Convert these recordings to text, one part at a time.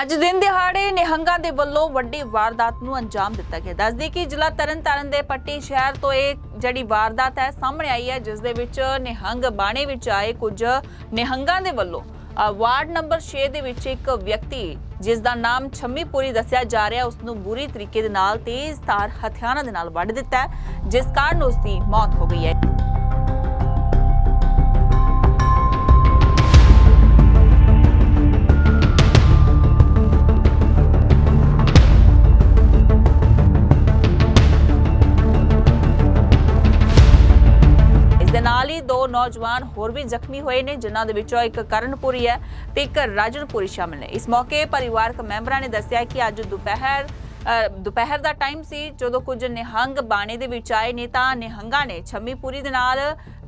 ਅੱਜ ਦਿਨ ਦਿਹਾੜੇ ਨਿਹੰਗਾਂ ਦੇ ਵੱਲੋਂ ਵੱਡੀ ਵਾਰਦਾਤ ਨੂੰ ਅੰਜਾਮ ਦਿੱਤਾ ਗਿਆ। ਦੱਸਦੀ ਕਿ ਜ਼ਿਲ੍ਹਾ ਤਰਨਤਾਰਨ ਦੇ ਪੱਟੀ ਸ਼ਹਿਰ ਤੋਂ ਇਹ ਜਿਹੜੀ ਵਾਰਦਾਤ ਹੈ ਸਾਹਮਣੇ ਆਈ ਹੈ, ਜਿਸ ਦੇ ਵਿੱਚ ਨਿਹੰਗ ਬਾਣੇ ਵਿੱਚ ਆਏ ਕੁਝ ਨਿਹੰਗਾਂ ਦੇ ਵੱਲੋਂ। ਵਾਰਡ ਨੰਬਰ 6 ਦੇ ਵਿੱਚ ਇੱਕ ਵਿਅਕਤੀ, ਜਿਸ ਦਾ ਨਾਮ ਛੰਮੀਪੁਰੀ ਦੱਸਿਆ ਜਾ ਰਿਹਾ, ਉਸ ਨੂੰ ਬੁਰੀ ਤਰੀਕੇ ਦੇ ਨਾਲ ਤੇਜ਼ ਧਾਰ ਹਥਿਆਰਾਂ ਦੇ ਨਾਲ ਵੱਢ ਦਿੱਤਾ ਹੈ, ਜਿਸ ਕਾਰਨ ਉਸ ਦੀ ਮੌਤ ਹੋ ਗਈ ਹੈ। ਨੌਜਵਾਨ ਹੋਰ ਵੀ ਜ਼ਖਮੀ ਹੋਏ ਨੇ, ਜਿਨ੍ਹਾਂ ਦੇ ਵਿੱਚੋਂ ਇੱਕ ਕਰਨਪੁਰੀ ਹੈ ਤੇ ਇੱਕ ਰਾਜਨਪੁਰੀ ਸ਼ਾਮਿਲ ਨੇ। ਇਸ ਮੌਕੇ ਪਰਿਵਾਰਕ ਮੈਂਬਰਾਂ ਨੇ ਦੱਸਿਆ ਕਿ ਅੱਜ ਦੁਪਹਿਰ ਦੁਪਹਿਰ ਦਾ ਟਾਈਮ ਸੀ। ਜਦੋਂ ਕੁਝ ਨਿਹੰਗ ਬਾਣੇ ਦੇ ਵਿੱਚ ਆਏ ਨੇ, ਤਾਂ ਨਿਹੰਗਾਂ ਨੇ ਛੰਮੀਪੁਰੀ ਦੇ ਨਾਲ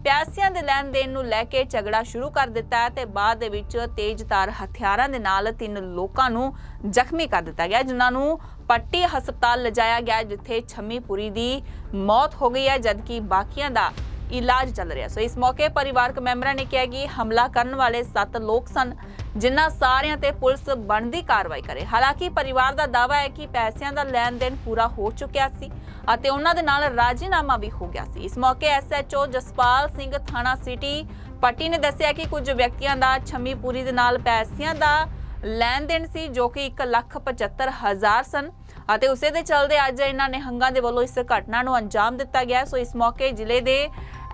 ਪਿਆਸਿਆਂ ਦੇ ਲੈਣ ਦੇਣ ਨੂੰ ਲੈ ਕੇ ਝਗੜਾ ਸ਼ੁਰੂ ਕਰ ਦਿੱਤਾ ਤੇ ਬਾਅਦ ਦੇ ਵਿੱਚ ਤੇਜ਼ਧਾਰ ਹਥਿਆਰਾਂ ਦੇ ਨਾਲ ਤਿੰਨ ਲੋਕਾਂ ਨੂੰ ਜ਼ਖਮੀ ਕਰ ਦਿੱਤਾ ਗਿਆ, ਜਿਨ੍ਹਾਂ ਨੂੰ ਪੱਟੀ ਹਸਪਤਾਲ ਲਿਜਾਇਆ ਗਿਆ, ਜਿੱਥੇ ਛੰਮੀਪੁਰੀ ਦੀ ਮੌਤ ਹੋ ਗਈ ਹੈ, ਜਦਕਿ ਬਾਕੀਆਂ ਦਾ ਇਲਾਜ ਚੱਲ ਰਿਹਾ। ਸੋ ਇਸ ਮੌਕੇ ਪਰਿਵਾਰਕ ਮੈਂਬਰਾਂ ਨੇ ਕਿਹਾ ਕਿ ਹਮਲਾ ਕਰਨ ਵਾਲੇ 7 ਲੋਕ ਸਨ, ਜਿਨ੍ਹਾਂ ਸਾਰਿਆਂ ਤੇ ਪੁਲਿਸ ਬਣਦੀ ਕਾਰਵਾਈ ਕਰੇ। ਹਾਲਾਂਕਿ ਪਰਿਵਾਰ ਦਾ ਦਾਅਵਾ ਹੈ ਕਿ ਪੈਸਿਆਂ ਦਾ ਲੈਣ ਦੇਣ ਪੂਰਾ ਹੋ ਚੁੱਕਿਆ ਸੀ ਅਤੇ ਉਹਨਾਂ ਦੇ ਨਾਲ ਰਾਜੀਨਾਮਾ ਵੀ ਹੋ ਗਿਆ ਸੀ। ਇਸ ਮੌਕੇ ਐਸਐਚਓ ਜਸਪਾਲ ਸਿੰਘ ਥਾਣਾ ਸਿਟੀ ਪੱਟੀ ਨੇ ਦੱਸਿਆ ਕਿ ਕੁਝ ਵਿਅਕਤੀਆਂ ਦਾ ਛਮੀ ਪੂਰੀ ਦੇ ਨਾਲ ਪੈਸਿਆਂ ਦਾ ਲੈਣ ਦੇਣ ਸੀ, ਜੋ ਕਿ 175000 ਸਨ ਅਤੇ ਉਸੇ ਦੇ ਚਲਦੇ ਅੱਜ ਇਹਨਾਂ ਨਿਹੰਗਾਂ ਦੇ ਵੱਲੋਂ ਇਸ ਘਟਨਾ ਨੂੰ ਅੰਜਾਮ ਦਿੱਤਾ ਗਿਆ। ਸੋ ਇਸ ਮੌਕੇ ਜ਼ਿਲ੍ਹੇ ਦੇ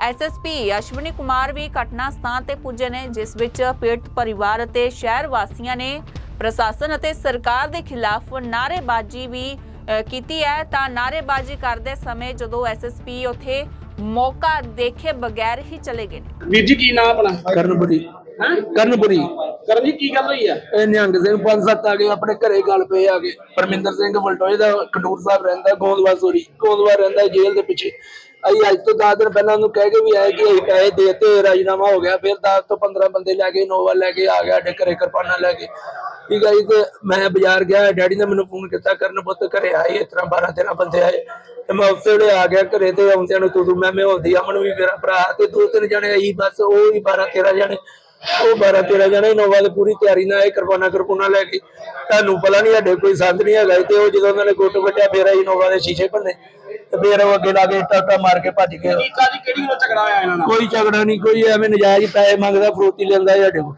ਐਸਐਸਪੀ ਅਸ਼ਵਨੀ ਕੁਮਾਰ ਵੀ ਘਟਨਾ ਸਥਾਨ ਤੇ ਪੁੱਜੇ ਨੇ ਜਿਸ ਵਿੱਚ ਪੀੜਤ ਪਰਿਵਾਰ ਅਤੇ ਸ਼ਹਿਰ ਵਾਸੀਆਂ ਨੇ ਪ੍ਰਸ਼ਾਸਨ ਅਤੇ ਸਰਕਾਰ ਦੇ ਖਿਲਾਫ ਨਾਅਰੇਬਾਜ਼ੀ ਵੀ ਕੀਤੀ ਹੈ। ਤਾਂ ਨਾਅਰੇਬਾਜ਼ੀ ਕਰਦੇ ਸਮੇਂ ਜਦੋਂ ਐਸਐਸਪੀ ਉੱਥੇ ਮੌਕਾ ਦੇਖੇ ਬਗੈਰ ਹੀ ਚਲੇ ਗਏ ਨੇ। ਵੀਰ ਜੀ ਕੀ ਨਾਮ ਆਪਣਾ? ਕਰਨਪੁਰੀ। ਹੈ? ਕਰਨਪੁਰੀ। ਕਰਨ ਜੀ ਕੀ ਗੱਲ ਹੋਈ ਆ? ਇਹ ਨਿਹੰਗ ਸਿੰਘ ਪੰਜ ਸੱਤ ਆ ਗਏ, ਆਪਣੇ ਘਰੇ ਗੱਲ ਪਏ ਆ ਗਏ ਪਰਮਿੰਦਰ ਸਿੰਘ ਵਲਟੋਏ ਦਾ ਖਡੂਰ ਸਾਹਿਬ ਰਹਿੰਦਾ ਗੋਂਦਵਾ ਸੋਰੀ ਗੋਂਦਵਾ ਰਹਿੰਦਾ ਜੇਲ੍ਹ ਦੇ ਪਿੱਛੇ। ਅਸੀਂ ਅੱਜ ਤੋਂ 10 ਦਿਨ ਪਹਿਲਾਂ ਉਹਨੂੰ ਕਹਿ ਕੇ ਵੀ ਆਏ ਕਿ ਅਸੀਂ ਪੈਸੇ ਦੇਤੇ ਰਾਜੀਨਾਮਾ ਹੋ ਗਿਆ, ਫਿਰ 10 ਤੋਂ 15 ਬੰਦੇ ਲੈ ਕੇ ਨੋਵਾ ਲੈ ਕੇ ਆ ਗਿਆ, ਸਾਡੇ ਘਰੇ ਕਿਰਪਾਨਾਂ ਲੈ ਕੇ। ਠੀਕ ਹੈ ਜੀ, ਤੇ ਮੈਂ ਬਾਜ਼ਾਰ ਗਿਆ, ਡੈਡੀ ਨੇ ਮੈਨੂੰ ਫੋਨ ਕੀਤਾ, ਕਰਨ ਪੁੱਤ ਘਰੇ ਆਏ, ਇਸ ਤਰ੍ਹਾਂ 12 13 ਬੰਦੇ ਆਏ। ਤੇ ਮੈਂ ਉਸੇ ਵੇਲੇ ਆ ਗਿਆ ਘਰੇ ਤੇ ਆਉਂਦਿਆਂ ਨੂੰ ਤੂੰ ਮੈਂ ਮੈਂ ਹੁੰਦੀ ਅਮਨ ਵੀ ਮੇਰਾ ਭਰਾ, ਤੇ ਦੋ ਤਿੰਨ ਜਣੇ ਆਈ, ਬਸ ਉਹ ਹੀ 12 13 ਜਣੇ। ਉਹ 12 13 ਜਣੇ ਨੋਵਾ ਦੀ ਪੂਰੀ ਤਿਆਰੀ ਨਾਲ ਇਹ ਕਿਰਪਾਨਾਂ ਕਿਰਪਾਨਾਂ ਲੈ ਕੇ ਤੁਹਾਨੂੰ ਪਤਾ ਨਹੀਂ ਸਾਡੇ ਕੋਈ ਸੰਦ ਨਹੀਂ ਹੈਗਾ ਤੇ ਉਹ ਜਦੋਂ ਉਹਨਾਂ ਨੇ ਗੁੱਟ ਵੱਟਿਆ ਫੇਰ ਅਸੀਂ ਨੋਵਾ ਦੇ ਸ਼ੀਸ਼ੇ ਭੰਨੇ ਤੇ ਫੇਰ ਉਹ ਅੱਗੇ ਲਾ ਕੇ ਟਾਟਾ ਮਾਰ ਕੇ ਭੱਜ ਗਏ। ਕੀ ਕਾਦੀ ਕਿਹੜੀ ਗੱਲ ਝਗੜਾ ਹੋਇਆ ਇਹਨਾਂ ਨਾਲ? ਕੋਈ ਝਗੜਾ ਨਹੀਂ ਕੋਈ ਐਵੇਂ ਨਜਾਇਜ਼ ਪੈਸੇ ਮੰਗਦਾ ਫਰੋਤੀ ਲੈਂਦਾ ਸਾਡੇ ਕੋਲ।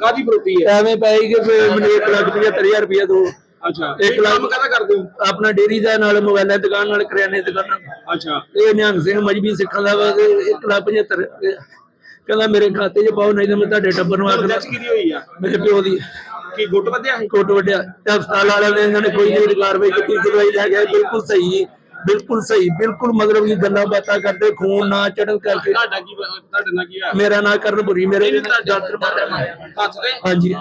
ਕਾਦੀ ਫਰੋਤੀ ਹੈ? ਐਵੇਂ ਪੈਸੇ ਕਿ ਫਿਰ ਮੈਨੂੰ 1 ਲੱਖ 75000 ਰੁਪਇਆ ਦੋ। ਅੱਛਾ। ਇੱਕ ਇਹ ਕੰਮ ਕਾਹਦਾ ਕਰਦੇ ਹੋ? ਆਪਣਾ ਡੇਰੀ ਦਾ ਨਾਲ ਮੋਬਾਈਲਾਂ ਦੀ ਦੁਕਾਨ ਨਾਲ ਕਰਿਆਨੇ ਦੀ ਦੁਕਾਨ। ਅੱਛਾ। ਇਹ ਨਿਹੰਗ ਸਿੰਘ ਮਜਬੀ ਸਿੱਖਾਂ ਦਾ ਵਾ ਤੇ 1 ਲੱਖ 75 ਕਹਿੰਦਾ ਮੇਰੇ ਖਾਤੇ 'ਚ ਪਾਓ ਨਹੀਂ ਤਾਂ ਮੈਂ ਤੁਹਾਡੇ ਟੱਬਰ ਨੂੰ ਆਖ ਜੱਜ ਕਿਹਦੀ ਹੋਈ ਆ? ਮੇਰੇ ਪਿਓ ਦੀ। ਕੀ ਗੁੱਟ ਵਧਿਆ ਸੀ? ਕੋਟ ਵੱਡਿਆ ਤੇ ਹਸਪਤਾਲ ਵਾਲਿਆਂ ਨੇ ਇਹਨਾਂ ਨੇ ਕੋਈ ਨਹੀਂ ਕਾਰਵਾਈ ਕੀਤੀ ਦਵਾਈ ਲੈ ਗਿਆ ਬਿਲਕੁਲ ਸਹੀ ਬਿਲਕੁਲ ਸਹੀ ਬਿਲਕੁਲ ਮਤਲਬ ਕਿ ਗੱਲਾਂ ਬਾਤਾਂ ਕਰਦੇ ਖੂਨ ਨਾ ਚੜਨ ਕਰਕੇ। ਤੁਹਾਡਾ ਕੀ ਤੁਹਾਡੇ ਨਾਲ ਕੀ ਹੋਇਆ? ਮੇਰਾ ਨਾਂ ਕਰਨਪੁਰੀ ਮੇਰੇ ਡਾਕਟਰ। ਹੱਥ ਤੇ? ਹਾਂਜੀ।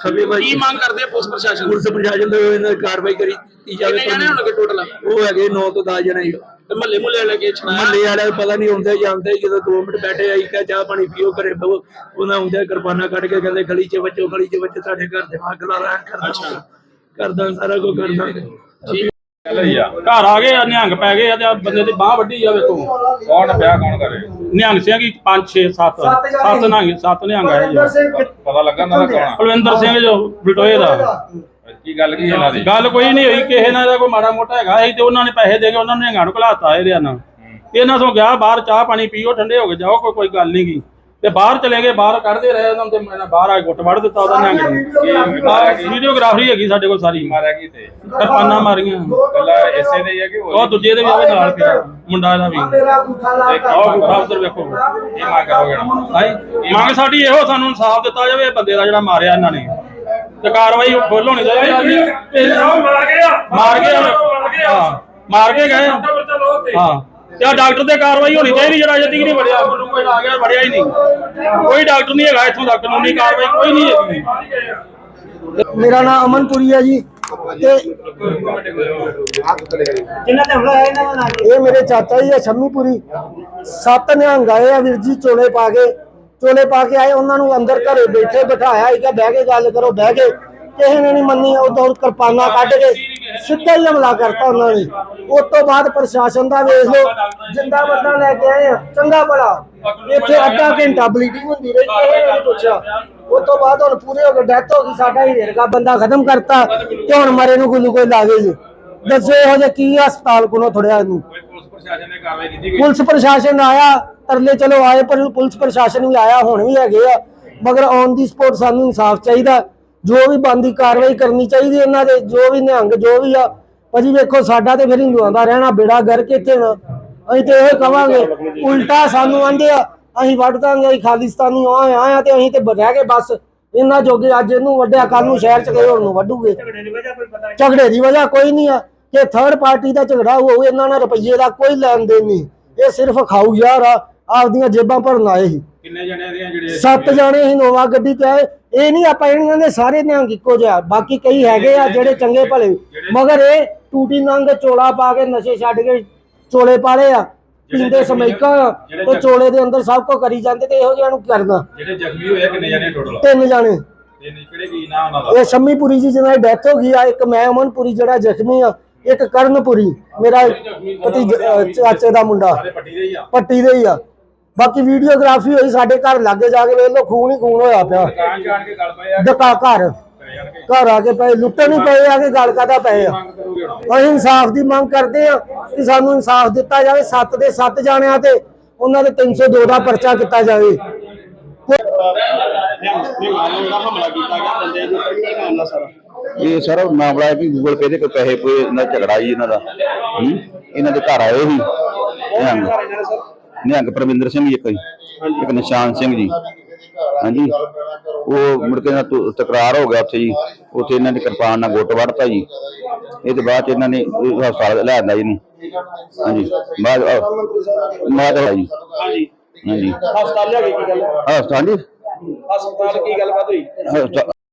ਖੱਬੇ ਭਾਈ ਕੀ ਮੰਗ ਕਰਦੇ ਆ ਪੁਲਿਸ ਪ੍ਰਸ਼ਾਸਨ ਪੁਲਿਸ ਪ੍ਰਸ਼ਾਸਨ ਤੋਂ ਇਹਨਾਂ ਦੀ ਕਾਰਵਾਈ ਕਰੀ ਜਾਵੇ ਕਿੰਨੇ ਜਾਣੇ ਹੋਣਗੇ ਟੋਟਲ ਉਹ ਹੈਗੇ 9 ਤੋਂ 10 ਜਣੇ ਤੇ ਮਹੱਲੇ ਮੁਹੱਲੇ ਵਾਲੇ ਕੇ ਛੜਾਇਆ ਮਹੱਲੇ ਵਾਲੇ ਪਤਾ ਨਹੀਂ ਹੁੰਦੇ ਜਾਂਦੇ ਜਦੋਂ 2 ਮਿੰਟ ਬੈਠੇ ਆਈ ਕਹ ਚਾਹ ਪਾਣੀ ਪੀਓ ਘਰੇ ਬਹੋ ਉਹਨਾਂ ਹੁੰਦੇ ਕਿਰਪਾਨਾਂ ਕੱਢ ਕੇ ਕਹਿੰਦੇ ਗਲੀ 'ਚ ਬੱਚੋ ਗਲੀ 'ਚ ਬੱਚੇ ਤੁਹਾਡੇ ਘਰ ਦੇ ਅੱਗ ਲਾ ਰਹਾ ਕਰਦਾ ਕਰਦਾ ਸਾਰਾ ਕੁਝ ਕਰਦਾ। ਘਰ ਆ ਗਏ ਆ ਨਿਹੰਗ ਪੈ ਗਏ ਆ ਤੇ ਆਹ ਬੰਦੇ ਦੀ ਬਾਹ ਵੱਡੀ ਆ ਵੇਖੋ। ਕੌਣ ਪਿਆ ਕੌਣ ਕਰੇ? ਨਿਹੰਗ ਸਿੰਘ ਹੀ 5 6 7 7 ਨਿਹੰਗ ਸੱਤ ਨਿਹੰਗ ਆਏ ਜੀ। ਪਤਾ ਲੱਗਾ ਨਾ ਕੌਣ ਕੁਲਵਿੰਦਰ ਸਿੰਘ ਜੋ ਬਲਟੋਏ ਦਾ। ਆ? ਕੀ ਗੱਲ ਕੀ ਇਹਨਾਂ ਦੀ? ਗੱਲ ਕੋਈ ਨਹੀਂ ਹੋਈ ਕਿਸੇ ਨਾਲ ਦਾ ਕੋਈ ਮਾੜਾ ਮੋਟਾ ਹੈਗਾ ਸੀ ਤੇ ਉਹਨਾਂ ਨੇ ਪੈਸੇ ਦੇ ਕੇ ਉਹਨਾਂ ਨੇ ਨਿਹੰਗਾਂ ਨੂੰ ਘਲਾਤਾ ਇਹਦੇ ਨਾਲ। ਇਹਨਾਂ ਤੋਂ ਗਿਆ ਬਾਹਰ ਚਾਹ ਪਾਣੀ ਪੀਓ ਠੰਡੇ ਹੋ ਕੇ ਜਾਓ ਕੋਈ ਕੋਈ ਗੱਲ ਨਹੀਂ ਗੀ। ਤੇ ਬਾਹਰ ਚਲੇ ਗਏ ਬਾਹਰ ਕੱਢਦੇ ਰਹੇ ਉਹਨਾਂ ਤੇ ਮੈਂ ਬਾਹਰ ਆ ਗੁੱਟ ਵੜ ਦਿੱਤਾ ਉਹਦਾ ਨਿਹੰਗ ਨੇ ਵੀਡੀਓਗ੍ਰਾਫੀ ਹੈਗੀ ਸਾਡੇ ਕੋਲ ਸਾਰੀ। ਮਾਰਿਆ ਕੀ ਤੇ? ਕਿਰਪਾਨਾਂ ਮਾਰੀਆਂ। ਕੱਲਾ ਇਸੇ ਦੇ ਹੀ ਹੈ ਕਿ ਹੋਰ? ਉਹ ਦੂਜੇ ਦੇ ਵੀ ਉਹਦੇ ਨਾਲ ਪਿਆ ਮੁੰਡਾ ਇਹਦਾ ਵੀ। ਆਹ ਗੁੱਠਾ ਉੱਧਰ ਵੇਖੋ। ਕੀ ਮੰਗ ਕਰੋਗੇ ਨਾ। ਹਾਈ ਮੰਗ ਸਾਡੀ ਇਹੋ ਸਾਨੂੰ ਇਨਸਾਫ ਦਿੱਤਾ ਜਾਵੇ ਇਹ ਬੰਦੇ ਦਾ ਜਿਹੜਾ ਮਾਰਿਆ ਇਹਨਾਂ ਨੇ। ਤੇ ਕਾਰਵਾਈ ਫੁੱਲ ਹੋਣੀ ਚਾਹੀਦੀ ਮਾਰ ਗਏ ਮਾਰ ਗਏ ਹਾਂ ਮਾਰ ਕੇ ਗਏ ਹਾਂ। ਤੇ ਆਹ ਡਾਕਟਰ ਤੇ ਕਾਰਵਾਈ ਹੋਣੀ ਚਾਹੀਦੀ ਜਿਹੜਾ ਅਜੇ ਤੱਕ ਨਹੀਂ ਵੜਿਆ ਮੈਨੂੰ ਕੋਈ ਆ ਗਿਆ ਵੜਿਆ ਹੀ ਨਹੀਂ। ਕੋਈ ਡਾਕਟਰ ਨਹੀਂ ਹੈਗਾ ਇੱਥੋਂ ਦਾ ਕਾਨੂੰਨੀ ਕਾਰਵਾਈ ਕੋਈ ਨਹੀਂ ਹੈਗੀ। ਮੇਰਾ ਨਾਮ ਅਮਨਪੁਰੀ ਹੈ ਜੀ। ਤੇ ਜਿਨ੍ਹਾਂ ਤੇ ਹਮਲਾ ਹੋਇਆ ਇਹਨਾਂ ਦਾ ਨਾਮ ਕੀ? ਇਹ ਮੇਰੇ ਚਾਚਾ ਜੀ ਹੈ ਸ਼ੰਮੀਪੁਰੀ ਸੱਤ ਨਿਹੰਗ ਆਏ ਆ ਵੀਰ ਜੀ ਚੋਲੇ ਪਾ ਕੇ। ਚੋਲੇ ਪਾ ਕੇ ਆਏ ਉਹਨਾਂ ਨੂੰ ਅੰਦਰ ਘਰੇ ਬੈਠੇ ਬਿਠਾਇਆ ਇਹ ਬਹਿ ਕੇ ਗੱਲ ਕਰੋ ਬਹਿ ਕੇ। ਕਿਸੇ ਨੇ ਨਹੀਂ ਮੰਨੀ ਉਹ ਦੌੜ ਕਿਰਪਾਨਾਂ ਕੱਢ ਕੇ ਸਿੱਧਾ ਹੀ ਹਮਲਾ ਕਰਤਾ ਉਹਨਾਂ ਨੇ। ਉਸ ਤੋਂ ਬਾਅਦ ਪ੍ਰਸ਼ਾਸਨ ਦਾ ਵੇਖ ਲਓ ਜਿੰਦਾ ਬੰਦਾ ਲੈ ਕੇ ਆਏ ਆ ਚੰਗਾ ਭਲਾ। ਇੱਥੇ ਅੱਧਾ ਘੰਟਾ ਬਲੀਡਿੰਗ ਹੁੰਦੀ ਰਹੀ ਕਿਸੇ ਨੇ ਪੁੱਛਿਆ। ਉਸ ਤੋਂ ਬਾਅਦ ਹੁਣ ਪੂਰੇ ਹੋ ਗਏ ਡੈਥ ਹੋ ਗਈ ਸਾਡਾ ਹੀ ਰੇਰਗਾ ਬੰਦਾ ਖਤਮ ਕਰਤਾ। ਤੇ ਹੁਣ ਮਰੇ ਨੂੰ ਗੁੱਲੂ ਕੋਈ ਲਾਵੇ ਜੀ। ਦੱਸੋ ਇਹੋ ਜਿਹਾ ਕੀ ਹਸਪਤਾਲ ਕੋਲੋਂ ਥੋੜਿਆ ਇਹਨੂੰ ਕੋਈ ਪੁਲਿਸ ਪ੍ਰਸ਼ਾਸਨ ਨੇ ਕਾਰਵਾਈ ਕੀਤੀ ਗਈ ਪੁਲਿਸ ਪ੍ਰਸ਼ਾਸਨ ਆਇਆ ਤਰਲੇ ਚਲੋ ਆਏ ਪਰ ਪੁਲਿਸ ਪ੍ਰਸ਼ਾਸਨ ਵੀ ਆਇਆ ਹੁਣ ਵੀ ਹੈਗੇ ਆ। ਮਗਰ ਔਨ ਦੀ ਸਪੋਰਟ ਸਾਨੂੰ ਇਨਸਾਫ ਚਾਹੀਦਾ। ਜੋ ਵੀ ਬੰਦੀ ਕਾਰਵਾਈ ਕਰਨੀ ਚਾਹੀਦੀ ਇਹਨਾਂ ਦੇ ਜੋ ਵੀ ਨਿਹੰਗ ਜੋ ਵੀ ਆ। ਭਾਜੀ ਵੇਖੋ ਸਾਡਾ ਤੇ ਫਿਰ ਹਿੰਦੂਆਂ ਦਾ ਰਹਿਣਾ ਬੇੜਾ ਗਰ ਇੱਥੇ ਨਾ ਅਸੀਂ ਤੇ ਇਹ ਕਵਾਂਗੇ ਉਲਟਾ ਸਾਨੂੰ ਆਂਦੇ ਆ ਅਸੀਂ ਵੱਢ ਦਾਂਗੇ ਅਸੀਂ ਖਾਲਿਸਤਾਨੀ ਆ ਆ ਤੇ ਅਸੀਂ ਤੇ ਰਹਿ ਗਏ ਬਸ। ਇਹਨਾਂ ਜੋਗੇ ਅੱਜ ਇਹਨੂੰ ਵੱਡਿਆ ਕੱਲ ਨੂੰ ਸ਼ਹਿਰ ਚ ਗਏ ਹੋਰ ਨੂੰ ਵੱਢੂਗੇ। ਝਗੜੇ ਦੀ ਵਜ੍ਹਾ ਕੋਈ ਨਹੀਂ। ਆ। ਕਿ ਥਰਡ ਪਾਰਟੀ ਦਾ ਝਗੜਾ ਹੋਊ ਇਹਨਾਂ ਨਾਲ ਰੁਪਈਏ ਦਾ ਕੋਈ ਲੈਣ ਦੇਣ ਨਹੀਂ। ਇਹ ਸਿਰਫ ਖਾਊ ਯਾਰ ਆ। ਆਪਦੀਆਂ ਜੇਬਾਂ ਭਰਨ ਆਏ ਸੀ। ਕਿੰਨੇ ਜਣੇ ਦੀਆਂ ਜਿਹੜੇ ਸੱਤ ਜਾਣੇ ਸੀ ਨੋਵਾ ਗੱਡੀ ਤੇ ਆਏ। ਇਹ ਨਹੀਂ ਆਪਾਂ ਇਹਨਾਂ ਦੇ ਸਾਰੇ ਨਿਹੰਗ ਇੱਕੋ ਜਿਹਾ ਬਾਕੀ ਕਈ ਹੈਗੇ ਆ ਜਿਹੜੇ ਚੰਗੇ ਭਲੇ। ਮਗਰ ਇਹ ਟੂਟੀ ਨੰਗ ਚੋਲਾ ਪਾ ਕੇ ਨਸ਼ੇ ਛੱਡ ਕੇ ਚੋਲੇ ਪਾਲੇ ਆ। ਪੀਂਦੇ ਸਮੈਕਾ ਆ। ਤੇ ਚੋਲੇ ਦੇ ਅੰਦਰ ਸਭ ਕੁਝ ਕਰੀ ਜਾਂਦੇ ਤੇ ਇਹੋ ਜਿਹਾ ਨੂੰ ਕਰਨਾ? ਜਿਹੜੇ ਜ਼ਖਮੀ ਹੋਏ ਆ, ਕਿੰਨੇ ਜਣੇ ਟੋਟਲ ਤਿੰਨ ਜਾਣੇ। ਕੀ ਦਾ? ਇਹ ਸ਼ੰਮੀਪੁਰੀ ਜੀ ਜਿਹਨਾਂ ਦੀ ਡੈਥ ਹੋ ਗਈ ਆ ਇੱਕ ਮੈਂ ਅਮਨਪੁਰੀ ਜਿਹੜਾ ਜ਼ਖਮੀ ਆ ਇੱਕ ਕਰਨਪੁਰੀ ਮੇਰਾ ਪਤੀ ਚਾਚੇ ਦਾ ਮੁੰਡਾ। ਦੇ ਹੀ ਆ। ਪੱਟੀ ਦੇ ਹੀ ਆ। ਬਾਕੀ ਵੀਡੀਓਗ੍ਰਾਫੀ ਹੋਈ ਸਾਡੇ ਘਰ ਲਾਗੇ ਜਾ ਕੇ ਵੇਖ ਲਓ ਖੂਨ ਹੀ ਖੂਨ ਹੋਇਆ ਪਿਆ। ਦੁਕਾਨ ਜਾਣ ਕੇ ਗੱਲ ਪਏ ਆ ਡਕਾ ਘਰ। ਘਰ ਆ ਕੇ ਪਏ ਲੁੱਟਣ ਹੀ ਪਏ ਆ ਕੇ ਗੱਲ ਕਾਦਾ ਪਏ ਆ। ਅਸੀਂ ਇਨਸਾਫ ਦੀ ਮੰਗ ਕਰਦੇ ਆ ਕਿ ਸਾਨੂੰ ਇਨਸਾਫ ਦਿੱਤਾ ਜਾਵੇ ਸੱਤ ਦੇ ਸੱਤ ਜਾਣਿਆਂ ਤੇ ਉਹਨਾਂ ਦੇ 302 ਦਾ ਪਰਚਾ ਕੀਤਾ ਜਾਵੇ। ਇਹ ਸਰ ਮਾਮਲਾ ਹੈ ਕਿ ਗੂਗਲ ਪੇ ਦੇ ਕੋਈ ਪੈਸੇ ਪੂਏ ਦਾ ਝਗੜਾ ਜੀ ਇਹਨਾਂ ਦਾ? ਇਹਨਾਂ ਦੇ ਘਰ ਆਏ ਸੀ। ਨਿਹੰਗ ਪਰਮਿੰਦਰ ਸਿੰਘ ਜੀ ਇੱਕ ਜੀ ਇੱਕ ਨਿਸ਼ਾਨ ਸਿੰਘ ਜੀ। ਹਾਂਜੀ। ਉਹ ਮੁੜ ਕੇ ਨਾਲ ਤੁ- ਤਕਰਾਰ ਹੋ ਗਿਆ ਉੱਥੇ ਜੀ। ਉੱਥੇ ਇਹਨਾਂ ਨੇ ਕਿਰਪਾਨ ਨਾਲ ਗੁੱਟ ਵੜਤਾ ਜੀ। ਇਹ ਤੇ ਬਾਅਦ ਚ ਇਹਨਾਂ ਨੇ ਇਹ ਹਸਪਤਾਲ ਲੈ ਆਂਦਾ ਜੀ ਨੂੰ ਹਾਂਜੀ। ਬਾਅਦ ਬਾਅਦ ਜੀ। ਹਾਂਜੀ। ਹਾਂਜੀ। ਹਸਪਤਾਲ ਲਿਆ ਕੇ ਕੀ ਗੱਲ? ਹਸਪਤਾਲ ਜੀ। ਹਸਪਤਾਲ ਕੀ ਗੱਲਬਾਤ ਹੋਈ? ਹਸਪਤਾਲ